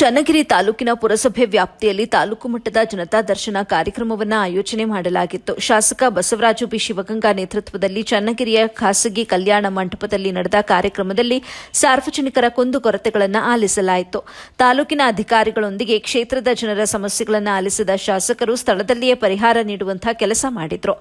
ಚನ್ನಗಿರಿ ತಾಲೂಕಿನ ಪುರಸಭೆ ವ್ಯಾಪ್ತಿಯಲ್ಲಿ ತಾಲೂಕು ಮಟ್ಟದ ಜನತಾ ದರ್ಶನ ಕಾರ್ಯಕ್ರಮವನ್ನು ಆಯೋಜನೆ ಮಾಡಲಾಗಿತ್ತು. ಶಾಸಕ ಬಸವರಾಜು ಬಿ ಶಿವಗಂಗಾ ನೇತೃತ್ವದಲ್ಲಿ ಚನ್ನಗಿರಿಯ ಖಾಸಗಿ ಕಲ್ಯಾಣ ಮಂಟಪದಲ್ಲಿ ನಡೆದ ಕಾರ್ಯಕ್ರಮದಲ್ಲಿ ಸಾರ್ವಜನಿಕರ ಕುಂದುಕೊರತೆಗಳನ್ನು ಆಲಿಸಲಾಯಿತು. ತಾಲೂಕಿನ ಅಧಿಕಾರಿಗಳೊಂದಿಗೆ ಕ್ಷೇತ್ರದ ಜನರ ಸಮಸ್ಯೆಗಳನ್ನು ಆಲಿಸಿದ ಶಾಸಕರು ಸ್ಥಳದಲ್ಲಿಯೇ ಪರಿಹಾರ ನೀಡುವಂತಹ ಕೆಲಸ ಮಾಡಿದ್ರು.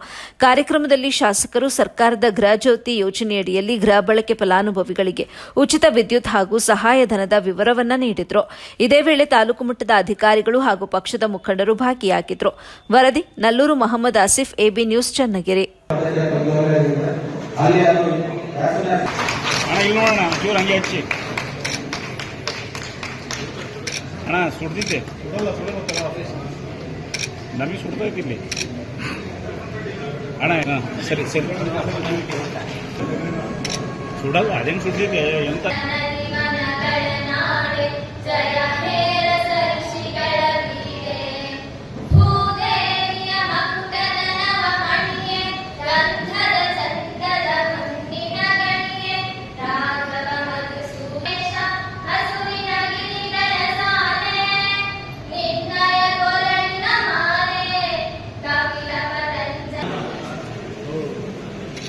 ಕಾರ್ಯಕ್ರಮದಲ್ಲಿ ಶಾಸಕರು ಸರ್ಕಾರದ ಗೃಹ ಜ್ಯೋತಿ ಯೋಜನೆಯಡಿಯಲ್ಲಿ ಗೃಹ ಬಳಕೆ ಫಲಾನುಭವಿಗಳಿಗೆ ಉಚಿತ ವಿದ್ಯುತ್ ಹಾಗೂ ಸಹಾಯಧನದ ವಿವರವನ್ನು ನೀಡಿದ್ರು. ಇದೇ ವೇಳೆ ತಾಲೂಕು ಮಟ್ಟದ ಅಧಿಕಾರಿಗಳು ಹಾಗೂ ಪಕ್ಷದ ಮುಖಂಡರು ಭಾಗಿಯಾಗಿದ್ದರು ವರದಿ ನಲ್ಲೂರು ಮೊಹಮ್ಮದ್ ಆಸಿಫ್, ಎಬಿ ನ್ಯೂಸ್ ಚನ್ನಗಿರಿ. ಸುಡಲ್ಲ, ಅದೇನು ಸುಡ್ದಿದ್ದೆ, ಎಂತ?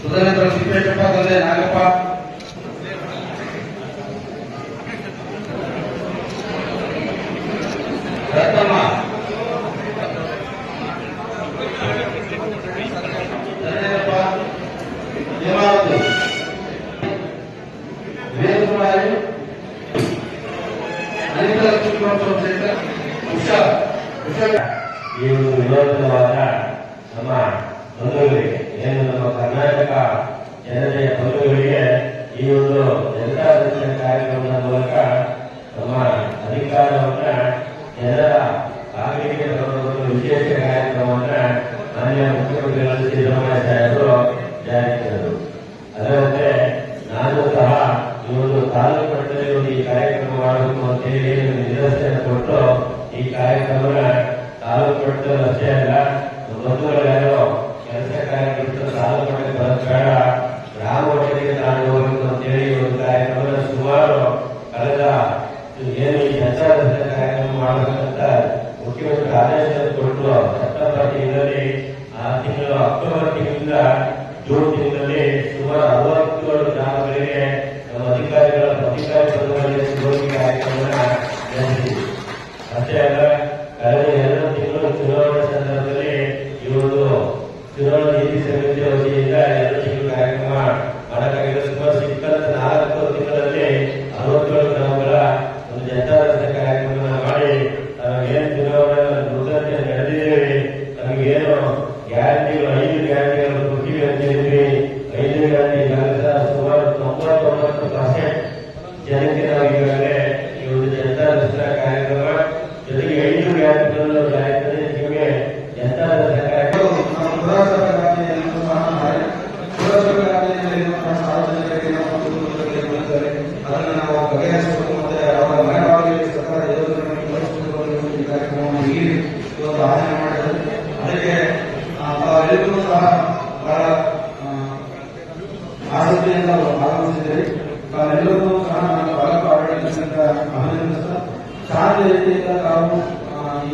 ಸುಧಾನೇಂದ್ರ ಸಿದ್ದೇಶಪ್ಪ ತಂದೆ ನಾಗಪ್ಪ ರತ್ನಮ್ಮ. ಧನ್ಯಪ್ಪ ಹೇಮಾವತಿ. ವೇದಕುಮಾರಿ. ಅನಿತಾ ಲಕ್ಷ್ಮೀ ಸೊಸೈಟಿ ಉಷಾ. ಬಂಧುಗಳಿಗೆ ಏನು ನಮ್ಮ ಕರ್ನಾಟಕ ಜನತೆಯ ಬಂಧುಗಳಿಗೆ ಈ ಒಂದು ಜನತಾ ದರ್ಶನ ಕಾರ್ಯಕ್ರಮದ ಮೂಲಕ ನಮ್ಮ ಅಧಿಕಾರವನ್ನ ಜನರ ಒಂದು ವಿಶೇಷ ಕಾರ್ಯಕ್ರಮವನ್ನ ಮಾನ್ಯ ಮುಖ್ಯಮಂತ್ರಿಗಳು ಸಿದ್ದರಾಮಯ್ಯ ಸಾಹೇಬರು ತಂದರು. ಅದರಂತೆ ನಾನು ಸಹ ಈ ಒಂದು ತಾಲೂಕು ಮಟ್ಟದಲ್ಲಿ ಒಂದು ಈ ಕಾರ್ಯಕ್ರಮ ಮಾಡಬೇಕು ಕೊಟ್ಟು ಈ ಕಾರ್ಯಕ್ರಮ ತಾಲೂಕು ಮಟ್ಟದಲ್ಲಿ ಅಷ್ಟೇ ಚುನಾವಣಾ ನೀತಿ ಸಮಿತಿ ವತಿಯಿಂದ ಎರಡು ತಿಂಗಳು ಕಾರ್ಯಕ್ರಮ ಮಾಡಕ್ಕಾಗಿದೆ ಸುಮಾರು ಇಪ್ಪತ್ತ ನಾಲ್ಕು ಒಂದು ಜನತಾ ಮಾಡಿ ಗ್ಯಾರಂಟಿಗಳು ಐದು ಗ್ಯಾರಂಟಿಗಳು ಐದು ಗ್ಯಾರಂಟಿ ಜನಕ್ಕೆ ನಾವು ಈಗಾಗಲೇ ಈ ಒಂದು ಜನತಾ ದರ್ಶನ ಕಾರ್ಯಕ್ರಮ ಜೊತೆಗೆ ಐದು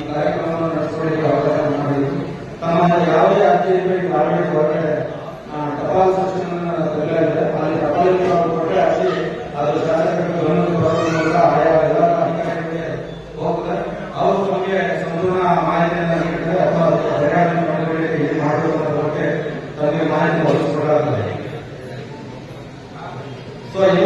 ಕಾರ್ಯಕ್ರಮವನ್ನು ನಡೆಸಿಕೊಳ್ಳಿ ಅವಕಾಶ ಮಾಡಿದ್ರು ತಮ್ಮ ಯಾವುದೇ ಮಾಡಬೇಕು ಹೊರಗಡೆ ಆ, ಟಪಾಲ್